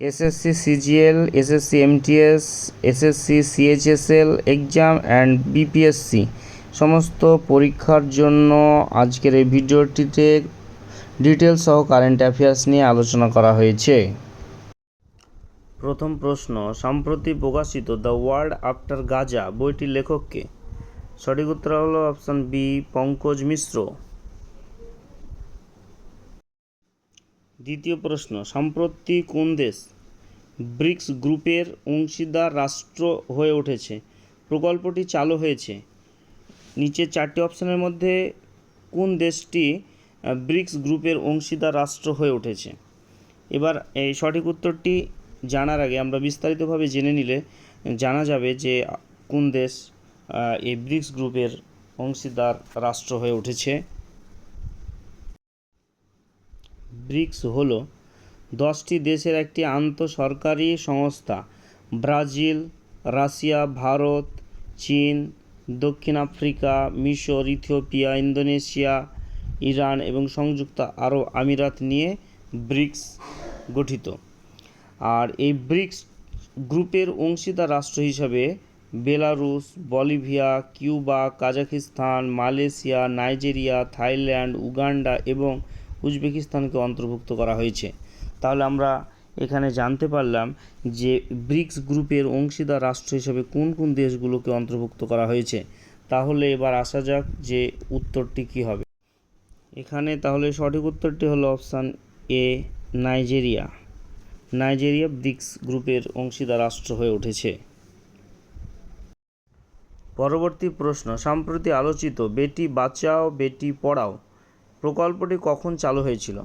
SSC CGL, SSC MTS, SSC CHSL, exam and BPSC. সমস্ত পরীক্ষার জন্য আজকের এই ভিডিওটিতে ডিটেলস সহ কারেন্ট অ্যাফেয়ার্স নিয়ে আলোচনা করা হয়েছে। প্রথম প্রশ্ন, সম্প্রতি প্রকাশিত দ্য ওয়ার্ল্ড আফটার গাজা বইটির লেখককে সঠিক উত্তর হলো অপশন বি, পঙ্কজ মিশ্র। দ্বিতীয় প্রশ্ন, সম্প্রতি কোন দেশ ব্রিক্স গ্রুপের অংশীদার রাষ্ট্র হয়ে উঠেছে? প্রকল্পটি চালু হয়েছে। নিচে চারটি অপশনের মধ্যে কোন দেশটি ব্রিক্স গ্রুপের অংশীদার রাষ্ট্র হয়ে উঠেছে? এবার এই সঠিক উত্তরটি জানার আগে আমরা বিস্তারিতভাবে জেনে নিলে জানা যাবে যে কোন দেশ এই ব্রিক্স গ্রুপের অংশীদার রাষ্ট্র হয়ে উঠেছে। ব্রিক্স হল দশটি দেশের একটি আন্তঃসরকারি সংস্থা। ব্রাজিল, রাশিয়া, ভারত, চীন, দক্ষিণ আফ্রিকা, মিশর, ইথিওপিয়া, ইন্দোনেশিয়া, ইরান এবং সংযুক্ত আরব আমিরাত নিয়ে ব্রিক্স গঠিত। আর এই ব্রিক্স গ্রুপের অংশীদার রাষ্ট্র হিসাবে Belarus, Bolivia, Cuba, Kazakhstan, Malaysia, Nigeria, Thailand, Uganda এবং উজবেকিস্তানকে অন্তর্ভুক্ত করা হয়েছে। তাহলে আমরা এখানে জানতে পারলাম যে ব্রিক্স গ্রুপের অংশীদার রাষ্ট্র হিসেবে কোন কোন দেশগুলোকে অন্তর্ভুক্ত করা হয়েছে। তাহলে এবার আসা যাক যে উত্তরটি কী হবে। এখানে তাহলে সঠিক উত্তরটি হলো option A, Nigeria. Nigeria BRICS গ্রুপের অংশীদার রাষ্ট্র হয়ে উঠেছে। পরবর্তী প্রশ্ন, সম্প্রতি আলোচিত, বেটি বাঁচাও, বেটি পড়াও। প্রকল্পটি কখন চালু হয়েছিল?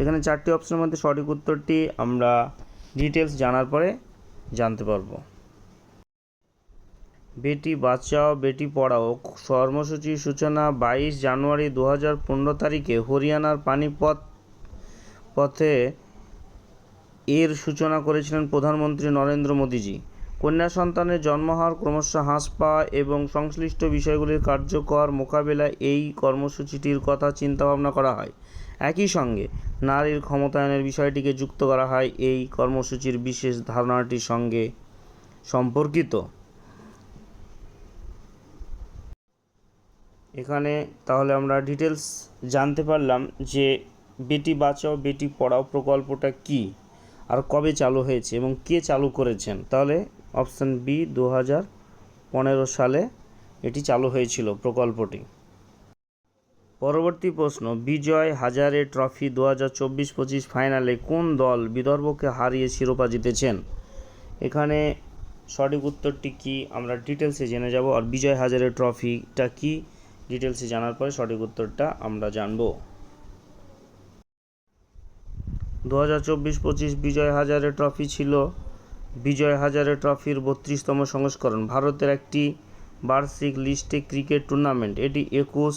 এখানে চারটি অপশনের মধ্যে সঠিক উত্তরটি আমরা ডিটেলস জানার পরে জানতে পারব। বেটি বাঁচাও, বেটি পড়াও কর্মসূচির সূচনা, বাইশ জানুয়ারি দু হাজার পনেরো তারিখে হরিয়ানার পানিপথ পথে এর সূচনা করেছিলেন প্রধানমন্ত্রী নরেন্দ্র মোদীজি। কন্যা সন্তানের জন্ম হওয়ার ক্রমশ হ্রাস পাওয়া এবং সংশ্লিষ্ট বিষয়গুলির কার্যকর মোকাবিলায় এই কর্মসূচিটির কথা চিন্তাভাবনা করা হয়। একই সঙ্গে, নারীর ক্ষমতায়নের বিষয়টিকে যুক্ত করা হয় এই কর্মসূচির বিশেষ ধারণাটির সঙ্গে সম্পর্কিত। এখানে তাহলে আমরা ডিটেলস জানতে পারলাম যে বেটি বাঁচাও, বেটি পড়াও প্রকল্পটা কি? আর কবে চালু হয়েছে এবং কে চালু করেছেন? তাহলে অপশান বি দু হাজার পনেরো সালে এটি চালু হয়েছিল প্রকল্পটি। পরবর্তী প্রশ্ন, বিজয় হাজারে ট্রফি দু হাজার চব্বিশ পঁচিশ ফাইনালে কোন দল বিদর্ভকে হারিয়ে শিরোপা জিতেছেন? এখানে সঠিক উত্তরটি কি আমরা ডিটেলসে জেনে যাব, আর বিজয় হাজারে ট্রফিটা কি ডিটেলসে জানার পরে সঠিক উত্তরটা আমরা জানব। দু হাজার চব্বিশ পঁচিশ বিজয় হাজারে ট্রফি ছিল বিজয় হাজারে ট্রফির বত্রিশতম সংস্করণ। ভারতের একটি বার্ষিক লিস্টে ক্রিকেট টুর্নামেন্ট, এটি একুশ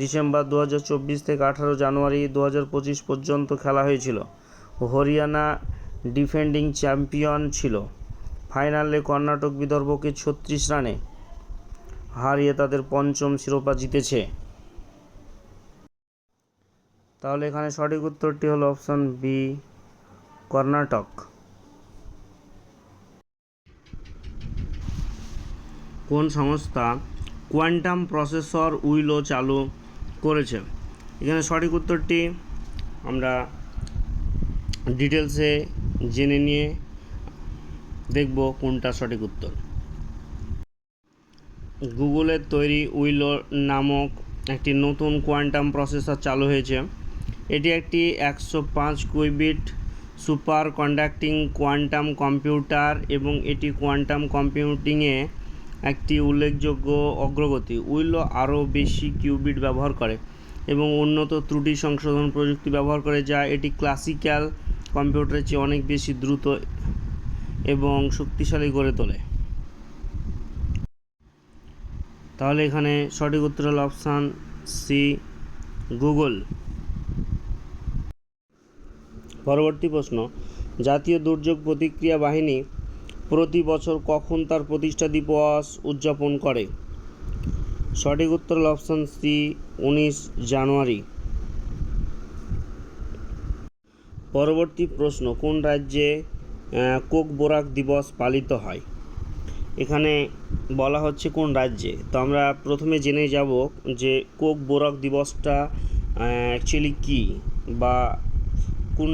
ডিসেম্বর দু হাজার চব্বিশ থেকে আঠারো জানুয়ারি দু হাজার পঁচিশ পর্যন্ত খেলা হয়েছিল। হরিয়ানা ডিফেন্ডিং চ্যাম্পিয়ন ছিল। ফাইনালে কর্ণাটক বিদর্ভকে ছত্রিশ রানে হারিয়ে তাদের পঞ্চম শিরোপা জিতেছে। তাহলে এখানে সঠিক উত্তরটি হলো অপশন বি, কর্ণাটক। কোন সংস্থা কোয়ান্টাম প্রসেসর উইলো চালু করেছে? এখানে সঠিক উত্তরটি আমরা ডিটেলসে জেনে নিয়ে দেখব কোনটা সঠিক উত্তর। গুগলের তৈরি উইলো নামক একটি নতুন কোয়ান্টাম প্রসেসর চালু হয়েছে। এটি একটি একশো পাঁচ qubit super conducting quantum computer এবং এটি কোয়ান্টাম কম্পিউটিংয়ে একটি উল্লেখযোগ্য অগ্রগতি। উইলো আরও বেশি কিউবিট ব্যবহার করে এবং উন্নত ত্রুটি সংশোধন প্রযুক্তি ব্যবহার করে, যা এটি ক্লাসিক্যাল কম্পিউটারের চেয়ে অনেক বেশি দ্রুত এবং শক্তিশালী করে তোলে। তাহলে এখানে সঠিক উত্তর হলো অপশান সি, গুগল। পরবর্তী প্রশ্ন, জাতীয় দুর্যোগ প্রতিক্রিয়া বাহিনী প্রতি বছর কখন তার প্রতিষ্ঠা দিবস উদযাপন করে? সঠিক উত্তর অপশান সি উনিশ জানুয়ারি। পরবর্তী প্রশ্ন, কোন রাজ্যে কোক বোরাক দিবস পালিত হয়? এখানে বলা হচ্ছে কোন রাজ্যে। তো আমরা প্রথমে জেনে যাব যে কোক বোরাক দিবসটা অ্যাকচুয়ালি কী বা কোন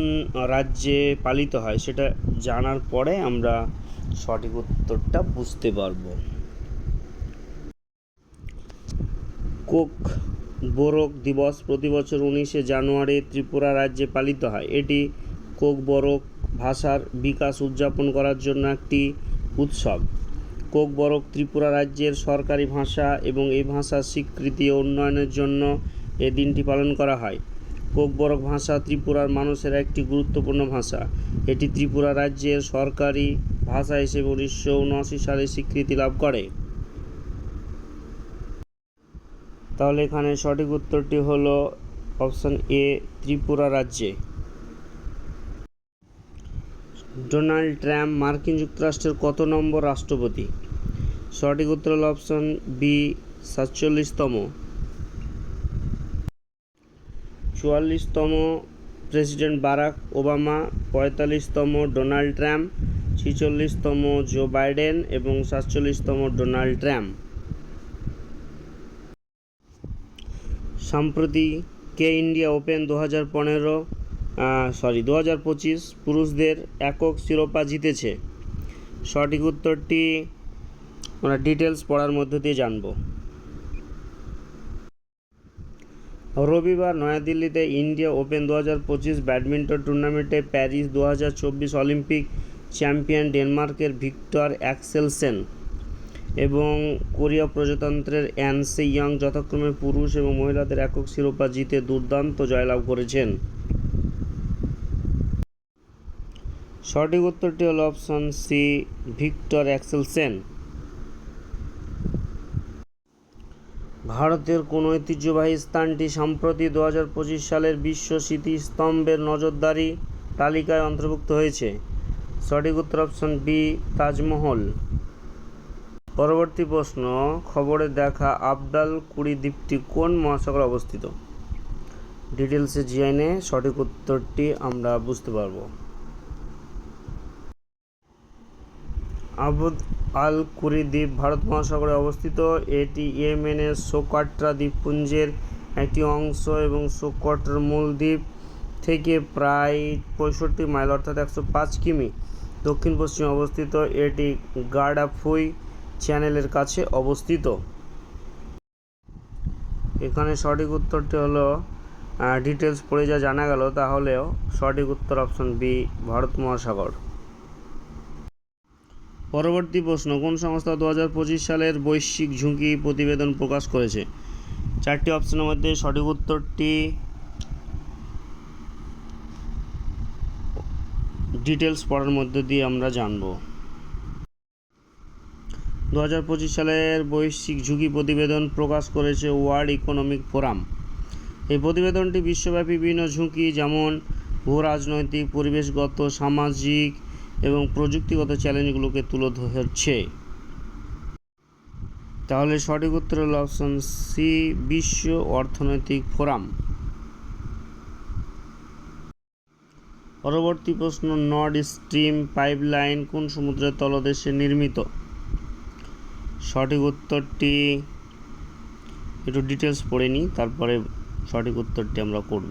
রাজ্যে পালিত হয়, সেটা জানার পরে আমরা সঠিক উত্তরটা বুঝতে পারব। কোক বোরক দিবস প্রতি বছর উনিশে জানুয়ারি ত্রিপুরা রাজ্যে পালিত হয়। এটি কোক বোরক ভাষার বিকাশ উদযাপন করার জন্য একটি উৎসব। কোক বরক ত্রিপুরা রাজ্যের সরকারি ভাষা এবং এই ভাষার স্বীকৃতি ও উন্নয়নের জন্য এই দিনটি পালন করা হয়। কোক বরক ভাষা ত্রিপুরার মানুষের একটি গুরুত্বপূর্ণ ভাষা। এটি ত্রিপুরা রাজ্যের সরকারি ভাষা হিসেবে উনিশশো উনআশি সালে স্বীকৃতি লাভ করে। তাহলে এখানে সঠিক উত্তরটি হলো অপশন এ, ত্রিপুরা রাজ্যে। ডোনাল্ড ট্রাম্প মার্কিন যুক্তরাষ্ট্রের কত নম্বর রাষ্ট্রপতি? সঠিক উত্তর হল অপশন বি, সাতচল্লিশতম। চুয়াল্লিশতম প্রেসিডেন্ট বারাক ওবামা, পঁয়তাল্লিশতম ডোনাল্ড ট্রাম্প ছিচল্লিশতম জো বাইডেন এবং সাতচল্লিশতম ডোনাল্ড ট্রাম্প। সম্প্রতি কে ইন্ডিয়া ওপেন দু হাজার পনেরো সরি দু হাজার পঁচিশ, পুরুষদের একক শিরোপা জিতেছে। সঠিক উত্তরটি আমরা ডিটেলস পড়ার মধ্য দিয়ে জানব। রবিবার নয়াদিল্লিতে ইন্ডিয়া ওপেন দু হাজার পঁচিশ ব্যাডমিন্টন টুর্নামেন্টে প্যারিস দু হাজার চব্বিশ অলিম্পিক চ্যাম্পিয়ন ডেনমার্কের ভিক্টর অ্যাক্সেলসেন এবং কোরিয়া প্রজাতন্ত্রের অ্যানসে ইয়াং যথাক্রমে পুরুষ এবং মহিলাদের একক শিরোপা জিতে দুর্দান্ত জয়লাভ করেছেন। সঠিক উত্তরটি হল অপশন সি, ভিক্টর অ্যাক্সেলসেন। ভারতের কোন ঐতিহ্যবাহী স্থানটি সম্প্রতি দু হাজার পঁচিশ সালের বিশ্ব স্মৃতিস্তম্ভের নজরদারি তালিকায় অন্তর্ভুক্ত হয়েছে? সঠিক উত্তর অপশন বি, তাজমহল। পরবর্তী প্রশ্ন, খবরে দেখা আবদাল কুড়ি দ্বীপটি কোন মহাসাগরে অবস্থিত? ডিটেলসে জিআইনে সঠিক উত্তরটি আমরা বুঝতে পারব। আবুদ আল কুরি দ্বীপ ভারত মহাসাগরে অবস্থিত। এটি ইয়েমেনের সোকাট্রা দ্বীপপুঞ্জের একটি অংশ এবং সোকট্রার মূল দ্বীপ। থেকে প্রায় পঁয়ষট্টি মাইল, অর্থাৎ একশো পাঁচ কিমি দক্ষিণ পশ্চিমে অবস্থিত এটি গার্ডাফুই চ্যানেলের কাছে অবস্থিত। এখানে সঠিক উত্তরটি হলো ডিটেলস পড়ে যা জানা গেল, তাহলেও সঠিক উত্তর অপশন বি ভারত মহাসাগর। পরবর্তী প্রশ্ন, কোন সংস্থা দু হাজার পঁচিশ সালের বৈশ্বিক ঝুঁকি প্রতিবেদন প্রকাশ করেছে? চারটি অপশনের মধ্যে সঠিক উত্তরটি ডিটেলস পড়ার মধ্য দিয়ে আমরা জানব। দু হাজার পঁচিশ সালের বৈশ্বিক ঝুঁকি প্রতিবেদন প্রকাশ করেছে ওয়ার্ল্ড ইকোনমিক ফোরাম। এই প্রতিবেদনটি বিশ্বব্যাপী বিভিন্ন ঝুঁকি যেমন ভূ রাজনৈতিক পরিবেশগত, সামাজিক এবং প্রযুক্তিগত চ্যালেঞ্জগুলোকে তুলে ধরছে। তাহলে সঠিক উত্তর হল অপশন সি বিশ্ব অর্থনৈতিক ফোরাম। পরবর্তী প্রশ্ন নর্ড স্ট্রিম পাইপলাইন কোন সমুদ্রের তলদেশে নির্মিত? সঠিক উত্তরটি একটু ডিটেলস পড়ে নিই, তারপরে সঠিক উত্তরটি আমরা করব।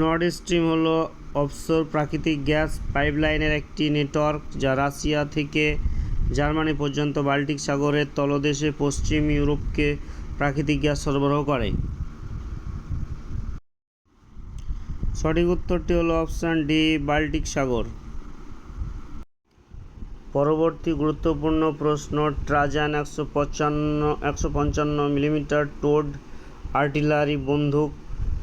নর্ড স্ট্রিম হলো অফশোর প্রাকৃতিক গ্যাস পাইপলাইনের একটি নেটওয়ার্ক যা রাশিয়া থেকে জার্মানি পর্যন্ত বাল্টিক সাগরের তলদেশে পশ্চিম ইউরোপকে প্রাকৃতিক গ্যাস সরবরাহ করে। সঠিক উত্তরটি হলো অপশান ডি, বাল্টিক সাগর। পরবর্তী গুরুত্বপূর্ণ প্রশ্ন, ট্রাজান একশো পঞ্চান্ন একশো পঞ্চান্ন মিলিমিটার টোড আর্টিলারি বন্দুক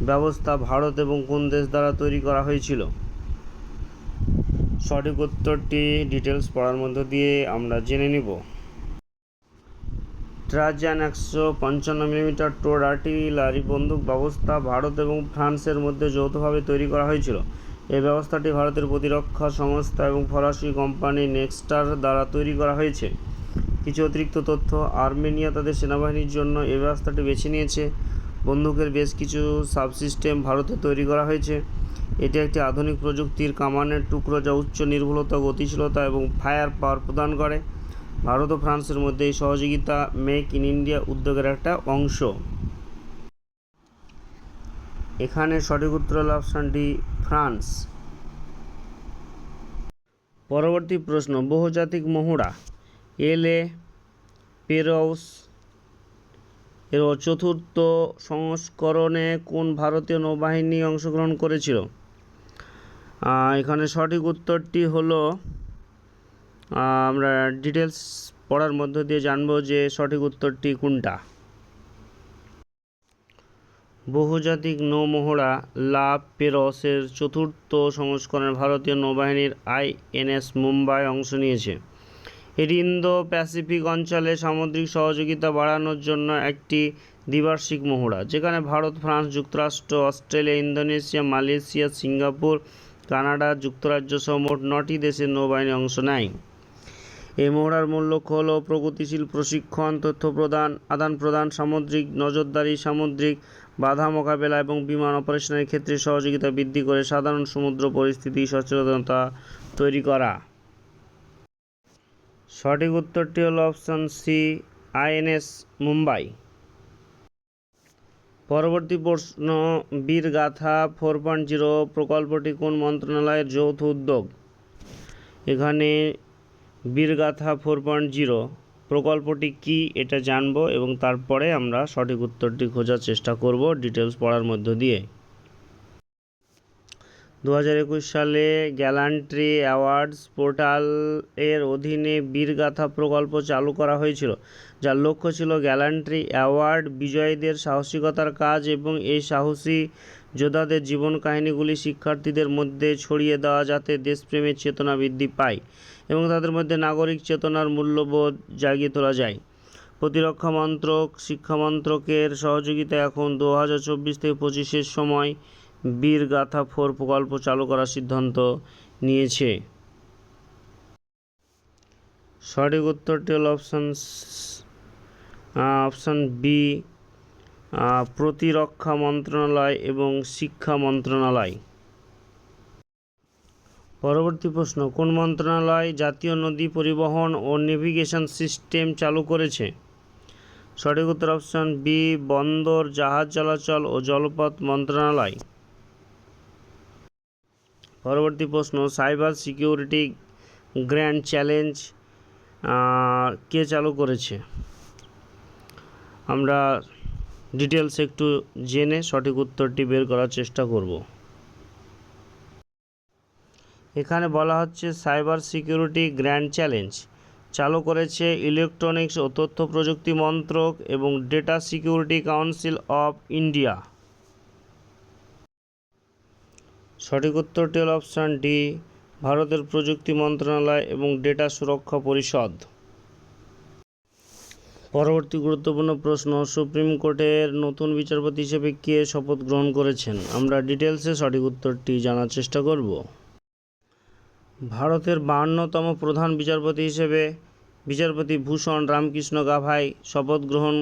ব্যবস্থা ভারত এবং কোন দেশ দ্বারা তৈরি করা হয়েছিল? সঠিক উত্তরটি ডিটেলস পড়ার মধ্য দিয়ে আমরা জেনে নিব। ট্রাজান একশো পঞ্চান্ন মিলিমিটার টোড আর্টিলারি বন্দুক ব্যবস্থা ভারত এবং ফ্রান্সের মধ্যে যৌথভাবে তৈরি করা হয়েছিল। এই ব্যবস্থাটি ভারতের প্রতিরক্ষা সংস্থা এবং ফরাসি কোম্পানি নেক্সটার দ্বারা তৈরি করা হয়েছে। কিছু অতিরিক্ত তথ্য, আর্মেনিয়া তাদের সেনাবাহিনীর জন্য এই ব্যবস্থাটি বেছে নিয়েছে। বন্দুকের বেশ কিছু সাবসিস্টেম ভারতে তৈরি করা হয়েছে। এটি একটি আধুনিক প্রযুক্তির কামানের টুকরো যা উচ্চ নির্ভুলতা, গতিশীলতা এবং ফায়ার পাওয়ার প্রদান করে। ভারত ও ফ্রান্সের মধ্যে এই সহযোগিতা মেক ইন ইন্ডিয়া উদ্যোগের একটা অংশ। এখানে সঠিক উত্তর হল অপশান ডি ফ্রান্স। পরবর্তী প্রশ্ন, বহুজাতিক মহুড়া এলে পেরৌস এর চতুর্থ সংস্করণে কোন ভারতীয় নৌবাহিনী অংশগ্রহণ করেছিল? এখানে সঠিক উত্তরটি হলো আমরা ডিটেলস পড়ার মধ্য দিয়ে জানব যে সঠিক উত্তরটি কোনটা। বহুজাতিক নৌমহড়া লা পেরসের চতুর্থ সংস্করণে ভারতীয় নৌবাহিনীর আইএনএস মুম্বাই অংশ নিয়েছে। এটি ইন্দো প্যাসিফিক অঞ্চলে সামুদ্রিক সহযোগিতা বাড়ানোর জন্য একটি দ্বিবার্ষিক মহড়া, যেখানে ভারত, ফ্রান্স, যুক্তরাষ্ট্র, Australia, Indonesia, Malaysia, Singapore, Canada, যুক্তরাজ্য সহ মোট নটি দেশের নৌবাহিনী অংশ নেয়। এই মহড়ার মূল লক্ষ্য হল প্রগতিশীল প্রশিক্ষণ, তথ্য প্রদান, আদান প্রদান, সামুদ্রিক নজরদারি, সামুদ্রিক বাধা মোকাবেলা এবং বিমান অপারেশনের ক্ষেত্রে সহযোগিতা বৃদ্ধি করে সাধারণ সমুদ্র পরিস্থিতি সচেতনতা তৈরি করা। সঠিক উত্তরটি হল অপশান সি, আইএনএস, মুম্বাই। পরবর্তী প্রশ্ন বীরগাথা ফোর পয়েন্ট জিরো প্রকল্পটি কোন মন্ত্রণালয়ের যৌথ উদ্যোগ? এখানে বীরগাথা ফোর পয়েন্ট জিরো, প্রকল্পটি কি এটা জানব এবং তারপরে আমরা সঠিক উত্তরটি খোঁজার চেষ্টা করব ডিটেলস পড়ার মধ্য দিয়ে। দু হাজার একুশ সালে গ্যালান্ট্রি অ্যাওয়ার্ডস পোর্টাল এর অধীনে বীরগাথা প্রকল্প চালু করা হয়েছিল, যার লক্ষ্য ছিল গ্যালান্ট্রি অ্যাওয়ার্ড বিজয়ীদের সাহসিকতার কাজ এবং এই সাহসী যোদ্ধাদের জীবন কাহিনীগুলি শিক্ষার্থীদের মধ্যে ছড়িয়ে দেওয়া যাতে দেশপ্রেমের চেতনা বৃদ্ধি পায়। এবং তাদের মধ্যে নাগরিক চেতনার মূল্যবোধ জাগিয়ে তোলা যায়। প্রতিরক্ষা মন্ত্রক, শিক্ষা মন্ত্রকের সহযোগিতায় এখন দু হাজার চব্বিশ থেকে পঁচিশের সময় বীর গাথা ফোর প্রকল্প চালু করার সিদ্ধান্ত নিয়েছে। সঠিক উত্তরটি হল অপশান অপশান বি প্রতিরক্ষা মন্ত্রণালয় এবং শিক্ষা মন্ত্রণালয়। পরবর্তী প্রশ্ন, কোন মন্ত্রণালয় জাতীয় নদী পরিবহন ও নেভিগেশন সিস্টেম চালু করেছে? সঠিক উত্তর অপশন বি, বন্দর, জাহাজ চলাচল ও জলপথ মন্ত্রণালয়। পরবর্তী প্রশ্ন, সাইবার সিকিউরিটি গ্র্যান্ড চ্যালেঞ্জ কে চালু করেছে? আমরা ডিটেলস একটু জেনে সঠিক উত্তরটি বের করার চেষ্টা করব। এখানে বলা হচ্ছে সাইবার সিকিউরিটি গ্র্যান্ড চ্যালেঞ্জ। চালু করেছে ইলেকট্রনিক্স ও তথ্য প্রযুক্তি মন্ত্রক এবং data security council of India. সঠিক উত্তরটি হল অপশান ডি, ভারতের প্রযুক্তি মন্ত্রণালয় এবং ডেটা সুরক্ষা পরিষদ। পরবর্তী গুরুত্বপূর্ণ প্রশ্ন, সুপ্রিম কোর্টের নতুন বিচারপতি হিসেবে কে শপথ গ্রহণ করেছেন? আমরা ডিটেলসে সঠিক উত্তরটি জানার চেষ্টা করব। ভারতের বাহান্নতম প্রধান বিচারপতি হিসেবে বিচারপতি ভূষণ রামকৃষ্ণ গাভাই শপথ গ্রহণ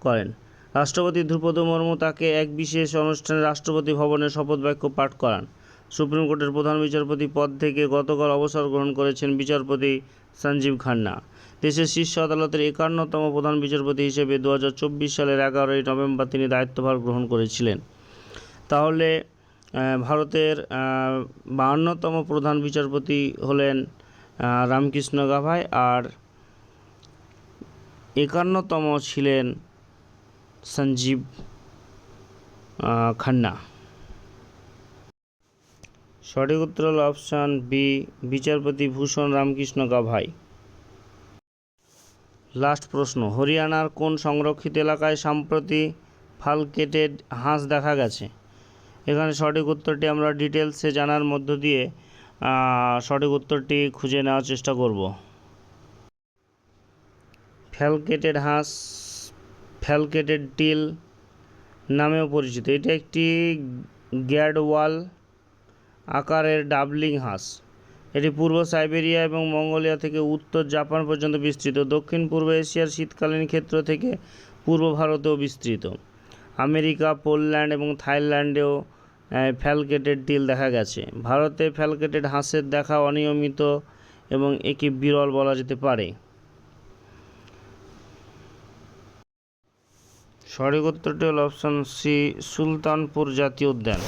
করেন। রাষ্ট্রপতি দ্রৌপদী মুর্মু তাকে এক বিশেষ অনুষ্ঠানে রাষ্ট্রপতি ভবনে শপথ বাক্য পাঠ করান। সুপ্রিম কোর্টের প্রধান বিচারপতি পদ থেকে গতকাল অবসর গ্রহণ করেছেন বিচারপতি সঞ্জীব খান্না। দেশের শীর্ষ আদালতের একান্নতম প্রধান বিচারপতি হিসেবে দু হাজার চব্বিশ সালের এগারোই নভেম্বর তিনি দায়িত্বভার গ্রহণ করেছিলেন। তাহলে ভারতের বাহান্নতম প্রধান বিচারপতি হলেন রামকৃষ্ণ গাভাই আর একান্নতম ছিলেন সঞ্জীব খান্না। সঠিক উত্তর হল অপশান বি, বিচারপতি ভূষণ রামকৃষ্ণ গাভাই। লাস্ট প্রশ্ন, হরিয়ানার কোন সংরক্ষিত এলাকায় সম্প্রতি ফালকেটেড হাঁস দেখা গেছে? এখানে সঠিক উত্তরটি আমরা ডিটেলসে জানার মধ্য দিয়ে সঠিক উত্তরটি খুঁজে নেওয়ার চেষ্টা করব। ফ্যালকেটেড হাঁস, ফ্যালকেটেড টিল নামেও পরিচিত। এটি একটি গ্যাডওয়াল আকারের ডাবলিং হাঁস। এটি পূর্ব সাইবেরিয়া এবং মঙ্গোলিয়া থেকে উত্তর জাপান পর্যন্ত বিস্তৃত। দক্ষিণ পূর্ব এশিয়ার শীতকালীন ক্ষেত্র থেকে পূর্ব ভারতেও বিস্তৃত। আমেরিকা, পোল্যান্ড এবং থাইল্যান্ডেও ফ্যালকেটেড ডিল দেখা গেছে। ভারতে ফ্যালকেটেড হাঁসের দেখা অনিয়মিত এবং একে বিরল বলা যেতে পারে। সঠিক উত্তরটি হল অপশন সি, সুলতানপুর জাতীয় উদ্যান।